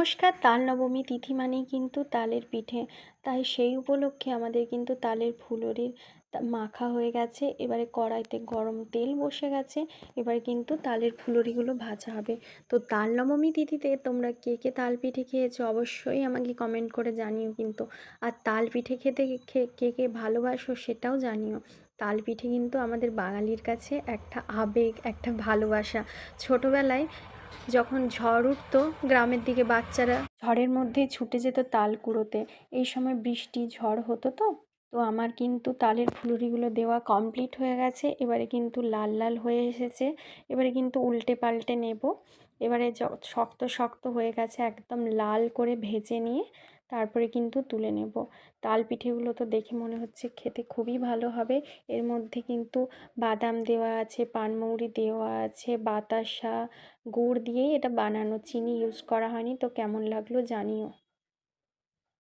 নমস্কার, তাল নবমী তিথি মানেই কিন্তু তালের পিঠে। তাই সেই উপলক্ষে আমাদের কিন্তু তালের ফুলরির মাখা হয়ে গেছে, এবারে কড়াইতে গরম তেল বসে গেছে, এবারে কিন্তু তালের ফুলুরিগুলো ভাজা হবে। তো তাল নবমী তিথিতে তোমরা কে কে তাল পিঠে খেয়েছো অবশ্যই আমাকে কমেন্ট করে জানিও কিন্তু। আর তাল পিঠে খেতে কে কে ভালোবাসো সেটাও জানিও। তাল পিঠে কিন্তু আমাদের বাঙালির কাছে একটা আবেগ, একটা ভালোবাসা। ছোটোবেলায় যখন ঝড় উঠত, গ্রামের দিকে বাচ্চারা ঝড়ের মধ্যে ছুটে যেত তাল কুড়োতে। এই সময় বৃষ্টি, ঝড় হতো তো? তো আমার কিন্তু তালের ফুলুরিগুলো দেওয়া কমপ্লিট হয়ে গেছে। এবারে কিন্তু লাল লাল হয়ে এসেছে। এবারে কিন্তু উল্টে পাল্টে নেব। এবারে শক্ত শক্ত হয়ে গেছে একদম লাল করে ভেজে নিয়ে তারপরে কিন্তু তুলে নেব। তাল পিঠেগুলো তো দেখে মনে হচ্ছে খেতে খুবই ভালো হবে। এর মধ্যে কিন্তু বাদাম দেওয়া আছে, পানমৌরি দেওয়া আছে, বাতাসা, গুড় দিয়েই এটা বানানো। চিনি ইউজ করা হয়নি, তো কেমন লাগল জানিও।